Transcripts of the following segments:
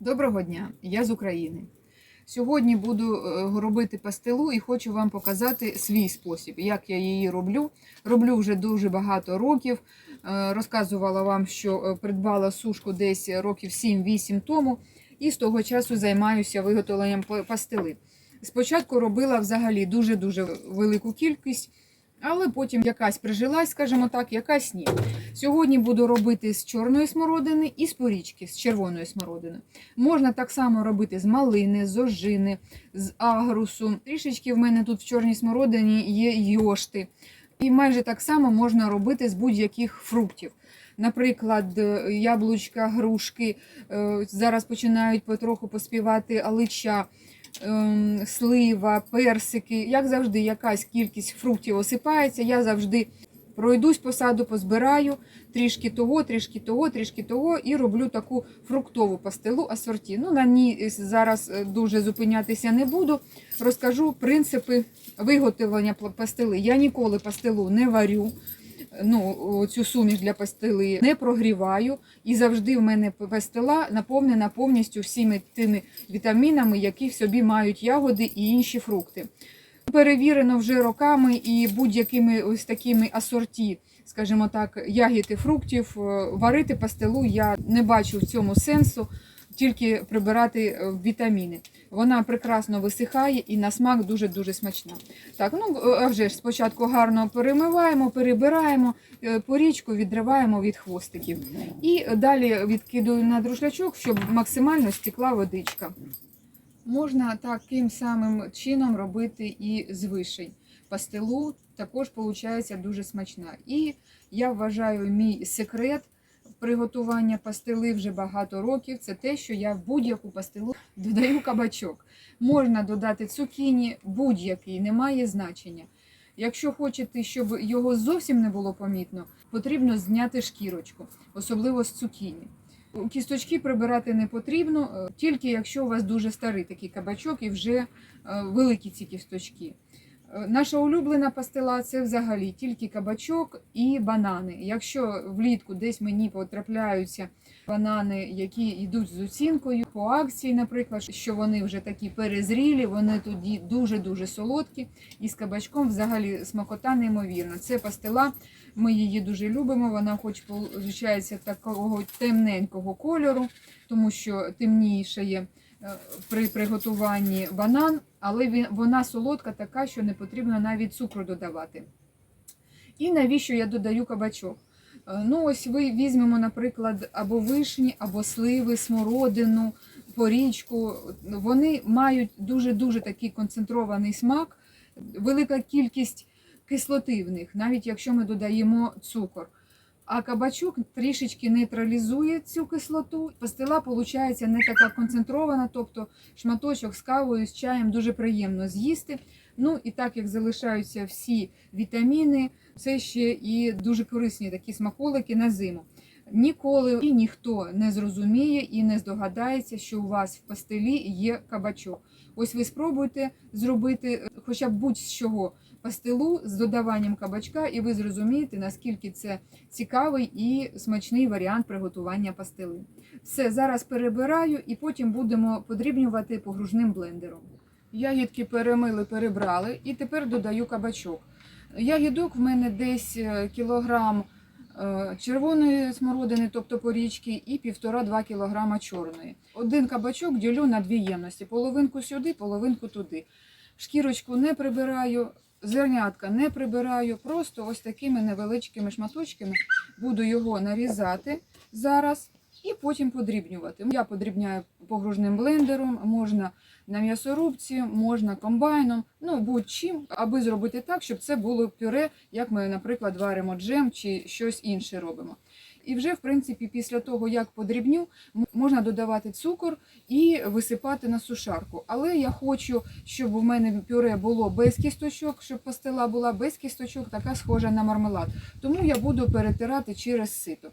Доброго дня, я з України. Сьогодні буду е, робити пастилу і хочу вам показати свій спосіб, як я її роблю. Роблю вже дуже багато років. Е, Розказувала вам, що е, придбала сушку десь років 7-8 тому, і з того часу займаюся виготовленням па- пастили. Спочатку робила взагалі дуже-дуже велику кількість, але потім якась прижилась, скажімо так, якась ні. Сьогодні буду робити з чорної смородини і з порічки, з червоної смородини. Можна так само робити з малини, з ожини, з агрусу. Трішечки в мене тут в чорній смородині є йошти. І майже так само можна робити з будь-яких фруктів. Наприклад, е, яблучка, грушки, е, зараз починають потроху поспівати алича, слива, персики. Як завжди, якась кількість фруктів осипається. Я завжди пройдусь по саду, позбираю трішки того, трішки того, трішки того, і роблю таку фруктову пастилу асорті. Ну, на ній зараз е, дуже зупинятися не буду. Розкажу принципи виготовлення пастили. Я ніколи пастилу не варю. Ну, цю суміш для пастили не прогріваю, і завжди в мене пастила наповнена повністю всіми тими вітамінами, які в собі мають ягоди і інші фрукти. Перевірено вже роками і будь-якими ось такими асорті, скажімо так, ягід і фруктів. е, Варити пастилу я не бачу в цьому сенсу, тільки прибирати е, вітаміни. Вона прекрасно висихає і на смак дуже-дуже смачна. Так, ну а вже ж спочатку гарно перемиваємо, перебираємо, е, порічку відриваємо від хвостиків. І далі відкидую на друшлячок, щоб максимально стекла водичка. Можна таким самим чином робити і з вишень. Пастилу також виходить дуже смачна. І я вважаю, мій секрет приготування пастили вже багато років. Це те, що я в будь-яку пастилу додаю кабачок. Можна додати цукіні, будь-який, немає значення. Якщо хочете, щоб його зовсім не було помітно, потрібно зняти шкірочку, особливо з цукіні. Кісточки прибирати не потрібно, е, тільки якщо у вас дуже старий такий кабачок і вже е, великі ці кісточки. Наша улюблена пастила це взагалі тільки кабачок і банани. Якщо влітку десь мені потрапляються банани, які йдуть з оцінкою по акції, наприклад, що вони вже такі перезрілі, вони тоді дуже-дуже солодкі. І з кабачком взагалі смакота неймовірна. Це пастила, ми її дуже любимо. Вона, хоч виходить, такого темненького кольору, тому що темніше є е, при приготуванні банан, але вона солодка така, що не потрібно навіть цукру додавати. І навіщо я додаю кабачок? Е, Ну, ось ви візьмемо, наприклад, або вишні, або сливи, смородину, порічку. Вони мають дуже-дуже такий концентрований смак, велика кількість кислоти в них, навіть якщо ми додаємо цукор. А кабачок трішечки нейтралізує цю кислоту. Пастила виходить не така концентрована, тобто шматочок з кавою, з чаєм дуже приємно з'їсти. Ну і так як залишаються всі вітаміни, це ще і дуже корисні такі смаколики на зиму. Ніколи і ніхто не зрозуміє і не здогадається, що у вас в пастилі є кабачок. Ось ви спробуйте зробити хоча б будь-чого пастилу з додаванням кабачка, і ви зрозумієте, наскільки це цікавий і смачний варіант приготування пастили. Все, зараз перебираю і потім будемо подрібнювати погружним блендером. Ягідки перемили, перебрали і тепер додаю кабачок. Ягідок в мене десь е, кілограм е, червоної смородини, тобто порічки, і 1,5-2 кілограма чорної. Один кабачок ділю на дві ємності: половинку сюди, половинку туди. Шкірочку не прибираю, зернятка не прибираю, просто ось такими невеличкими шматочками буду його нарізати зараз і потім подрібнювати. Я подрібняю погружним блендером, можна на м'ясорубці, можна комбайном, ну будь-чим, аби зробити так, щоб це було пюре, як ми, наприклад, варимо джем чи щось інше робимо. І вже, в принципі, після того, як подрібню, можна додавати цукор і висипати на сушарку. Але я хочу, щоб у мене пюре було без кісточок, щоб пастила була без кісточок, така схожа на мармелад. Тому я буду перетирати через сито.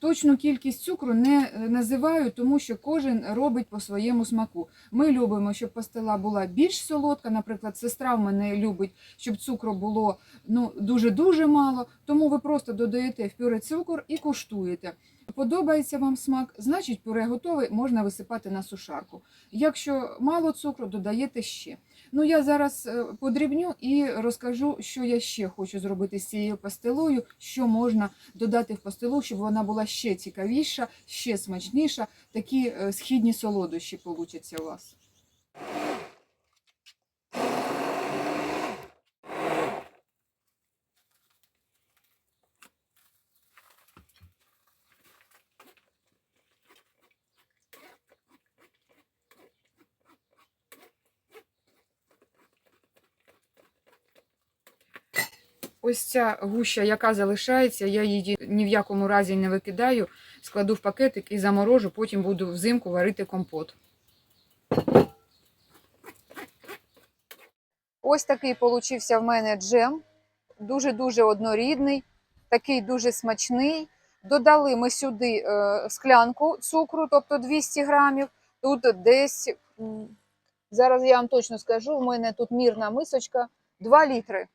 Точну кількість цукру не е, називаю, тому що кожен робить по своєму смаку. Ми любимо, щоб пастила була більш солодка. Наприклад, сестра в мене любить, щоб цукру було ну дуже дуже мало. Тому ви просто додаєте в пюре цукор і куштуєте. Подобається вам смак, значить пюре готове, можна висипати на сушарку. Якщо мало цукру, додаєте ще. Ну я зараз е, подрібню і розкажу, що я ще хочу зробити з цією пастилою, що можна додати в пастилу, щоб вона була ще цікавіша, ще смачніша. Такі е, східні солодощі получаться у вас. Ось ця гуща, яка залишається, я її ні в якому разі не викидаю, складу в пакетик і заморожу, потім буду взимку варити компот. Ось такий получився в мене джем. Дуже-дуже однорідний, такий дуже смачний. Додали ми сюди е, склянку цукру, тобто 200 грамів. Тут десь, зараз я вам точно скажу, у мене тут мірна мисочка 2 літри.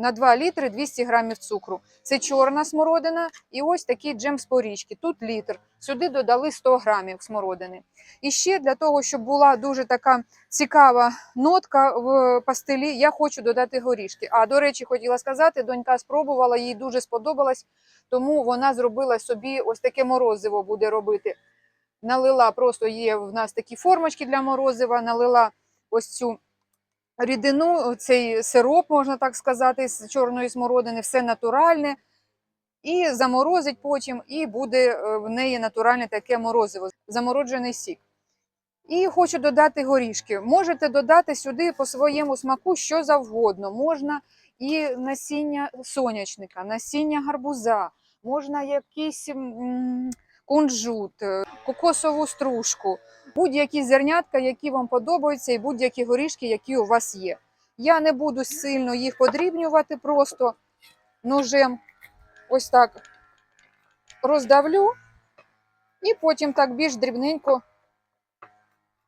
На 2 літри 200 грамів цукру. Це чорна смородина і ось такий джем з порічки. Тут літр. Сюди додали 100 грамів смородини. І ще для того, щоб була дуже така цікава нотка в пастилі, я хочу додати горішки. А до речі, хотіла сказати, донька спробувала, їй дуже сподобалось, тому вона зробила собі ось таке морозиво буде робити. Налила, просто є в нас такі формочки для морозива, налила ось цю рідину, цей сироп, можна так сказати, з чорної смородини, все натуральне. І заморозить потім, і буде е, в неї натуральне таке морозиво, замороджений сік. І хочу додати горішки. Можете додати сюди по своєму смаку що завгодно. Можна і насіння сонячника, насіння гарбуза, можна якийсь кунжут, е, кокосову стружку, будь-які зернятка, які вам подобаються, і будь-які горішки, які у вас є. Я не буду сильно їх подрібнювати, просто ножем ось так роздавлю і потім так більш дрібненько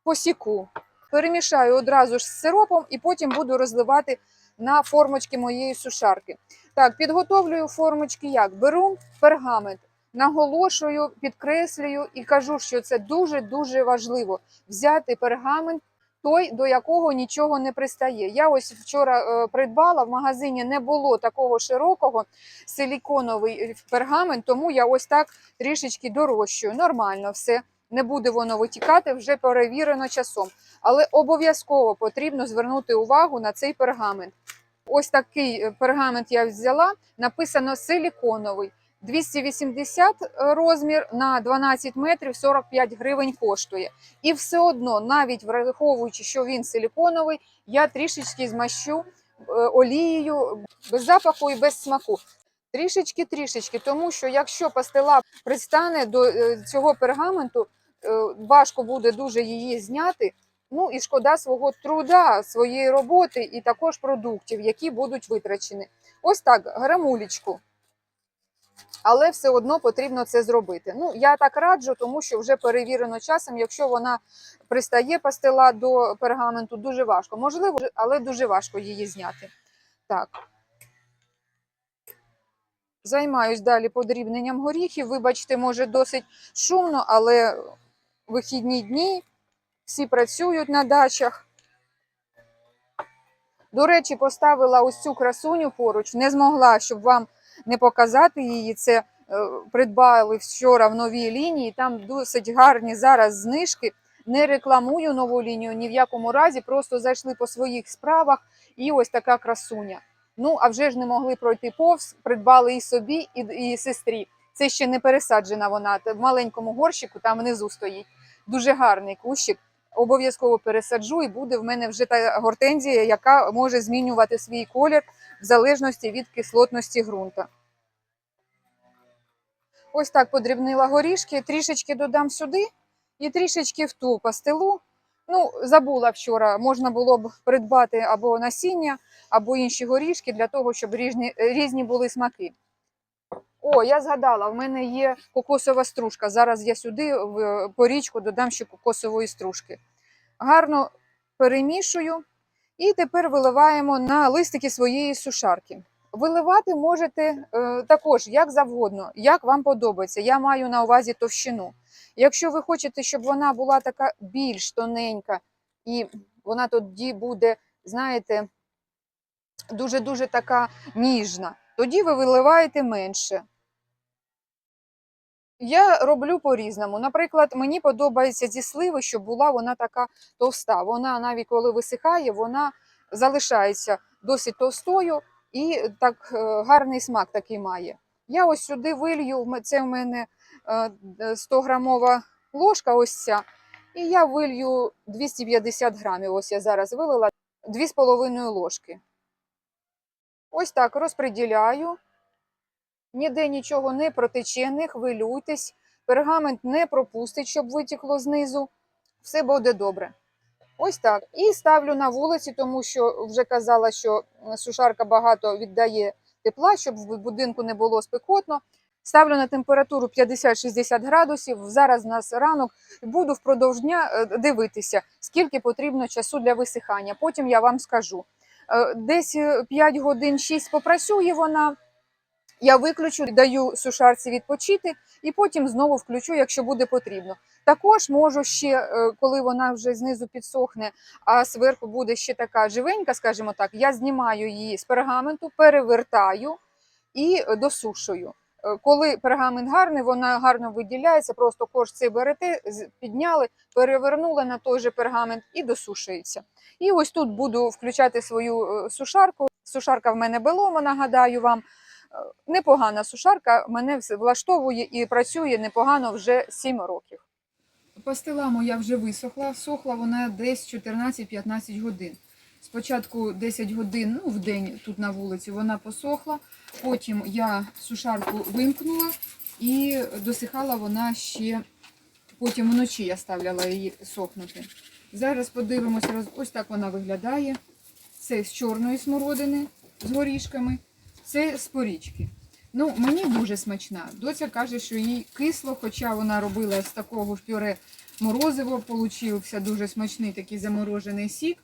посіку. Перемішаю одразу ж з сиропом і потім буду розливати на формочки моєї сушарки. Так, підготовлюю формочки як? Беру пергамент, наголошую, підкреслюю і кажу, що це дуже-дуже важливо взяти пергамент, той, до якого нічого не пристає. Я ось вчора е, придбала, в магазині не було такого широкого силіконовий пергамент, тому я ось так трішечки дорощую. Нормально все. Не буде воно витікати, вже перевірено часом. Але обов'язково потрібно звернути увагу на цей пергамент. Ось такий е, пергамент я взяла, написано силіконовий. 280 розмір на 12 метрів 45 гривень коштує. І все одно, навіть враховуючи, що він силіконовий, я трішечки змащу е, олією без запаху і без смаку. Трішечки, трішечки, тому що якщо пастила пристане до е, цього пергаменту, е, важко буде дуже її зняти. Ну і шкода свого труда, своєї роботи і також продуктів, які будуть витрачені. Ось так, грамулечку. Але все одно потрібно це зробити. Ну, я так раджу, тому що вже перевірено часом, якщо вона пристає пастила до пергаменту, дуже важко. Можливо, але дуже важко її зняти. Так. Займаюсь далі подрібненням горіхів. Вибачте, може, досить шумно, але вихідні дні всі працюють на дачах. До речі, поставила ось цю красуню поруч, не змогла, щоб вам не показати її. Це е, придбали вчора в новій лінії. Там досить гарні зараз знижки. Не рекламую нову лінію ні в якому разі, просто зайшли по своїх справах і ось така красуня. Ну, а вже ж не могли пройти повз, придбали і собі, і, і сестрі. Це ще не пересаджена вона. В маленькому горщику там внизу стоїть. Дуже гарний кущик. Обов'язково пересаджу, і буде в мене вже та гортензія, яка може змінювати свій колір в залежності від кислотності ґрунта. Ось так подрібнила горішки, трішечки додам сюди і трішечки в ту пастилу. Ну, забула вчора, можна було б придбати або насіння, або інші горішки для того, щоб різні, різні були смаки. О, я згадала, в мене є кокосова стружка. Зараз я сюди в порічку додам ще кокосової стружки. Гарно перемішую і тепер виливаємо на листики своєї сушарки. Виливати можете е, також як завгодно, як вам подобається. Я маю на увазі товщину. Якщо ви хочете, щоб вона була така більш тоненька, і вона тоді буде, знаєте, дуже-дуже така ніжна, тоді ви виливаєте менше. Я роблю по-різному. Наприклад, мені подобається зі сливи, щоб була вона така товста. Вона навіть коли висихає, вона залишається досить товстою і так е, гарний смак такий має. Я ось сюди вилью, це в мене 100 грамова ложка, ось ця, і я вилью 250 грамів. Ось я зараз вилила 2,5 ложки. Ось так розподіляю. Ніде нічого не протече, не хвилюйтесь. Пергамент не пропустить, щоб витікло знизу. Все буде добре. Ось так. І ставлю на вулиці, тому що вже казала, що сушарка багато віддає тепла, щоб в будинку не було спекотно. Ставлю на температуру 50-60 градусів. Зараз у нас ранок. Буду впродовж дня е, дивитися, скільки потрібно часу для висихання. Потім я вам скажу. Е, Десь е, 5 годин 6 попрацює вона. Я виключу, даю сушарці відпочити і потім знову включу, якщо буде потрібно. Також можу ще, е, коли вона вже знизу підсохне, а зверху буде ще така живенька, скажімо так, я знімаю її з пергаменту, перевертаю і е, досушую. Е, Коли пергамент гарний, вона гарно виділяється, просто корж цей берете, підняли, перевернули на той же пергамент і досушується. І ось тут буду включати свою сушарку. Сушарка в мене белома, нагадаю вам. Непогана сушарка, мене влаштовує і працює непогано вже 7 років. Пастила моя вже висохла, сохла вона десь 14-15 годин. Спочатку 10 годин ну, в день тут на вулиці вона посохла, потім я сушарку вимкнула і досихала вона ще, потім вночі я ставляла її сохнути. Зараз подивимося, ось так вона виглядає. Це з чорної смородини з горішками, це з порічки. Ну, мені дуже смачна. Доця каже, що їй кисло, хоча вона робила з такого ж пюре морозиво, получився дуже смачний такий заморожений сік.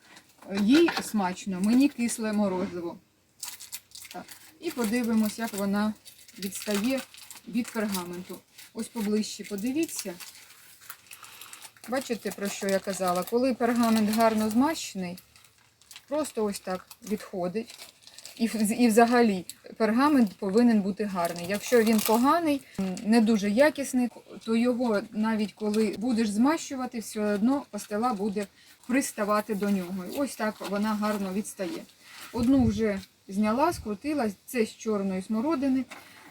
Їй смачно, мені кисле морозиво. Так. І подивимось, як вона відстає від пергаменту. Ось поближче подивіться. Бачите, про що я казала? Коли пергамент гарно змащений, просто ось так відходить. І, і взагалі пергамент повинен бути гарний. Якщо він поганий, не дуже якісний, то його навіть коли будеш змащувати, все одно пастила буде приставати до нього. Ось так вона гарно відстає. Одну вже зняла, скрутила, це з чорної смородини.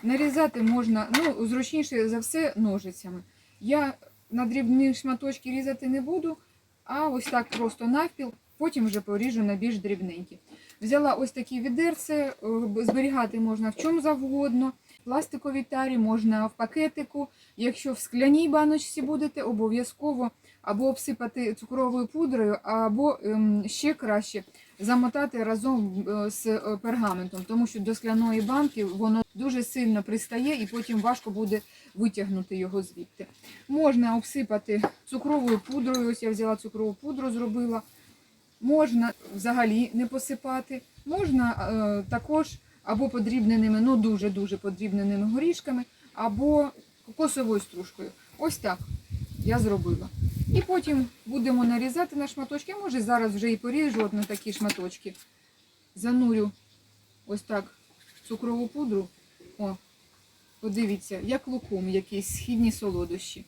Нарізати можна, ну, зручніше за все, ножицями. Я на дрібні шматочки різати не буду, а ось так просто навпіл, потім вже поріжу на більш дрібненькі. Взяла ось такі відерце, е, зберігати можна в чому завгодно. В пластиковій тарі можна в пакетику. Якщо в скляній баночці будете, обов'язково або обсипати цукровою пудрою, або ем, ще краще замотати разом е, з е, пергаментом, тому що до скляної банки воно дуже сильно пристає і потім важко буде витягнути його звідти. Можна обсипати цукровою пудрою. Ось я взяла цукрову пудру, зробила. Можна взагалі не посипати, можна е, також або подрібненими, ну дуже-дуже подрібненими горішками, або кокосовою стружкою. Ось так я зробила. І потім будемо нарізати на шматочки. А може зараз вже і поріжу на такі шматочки. Занурю ось так цукрову пудру. О, подивіться, як луком, якісь східні солодощі.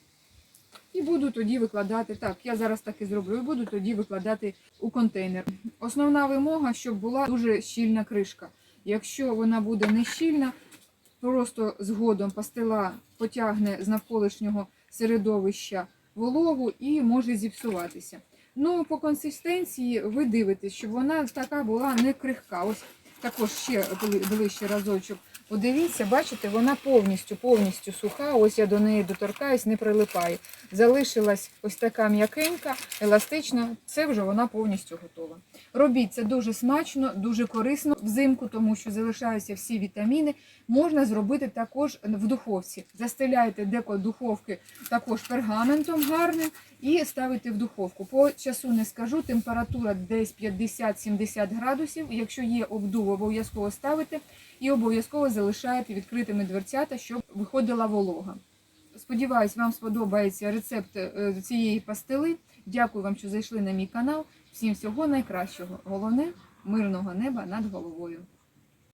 І буду тоді викладати. Так, я зараз так і зроблю. І буду тоді викладати у контейнер. Основна вимога, щоб була дуже щільна кришка. Якщо вона буде не щільна, просто згодом пастила потягне з навколишнього середовища вологу і може зіпсуватися. Ну, по консистенції ви дивитесь, щоб вона така була не крихка. Ось також ще бли- ближче разочок. Подивіться, бачите, вона повністю повністю суха. Ось я до неї доторкаюсь, не прилипаю. Залишилась ось така м'якенька, еластична. Це вже вона повністю готова. Робіть це дуже смачно, дуже корисно взимку, тому що залишаються всі вітаміни. Можна зробити також в духовці. Застеляйте деко духовки також пергаментом гарним і ставити в духовку. По часу не скажу, температура десь 50-70 градусів. Якщо є обдув, обов'язково ставити і обов'язково залишаєте відкритими дверцята, щоб виходила волога. Сподіваюсь, вам сподобається рецепт е, цієї пастили. Дякую вам, що зайшли на мій канал. Всім всього найкращого. Головне мирного неба над головою.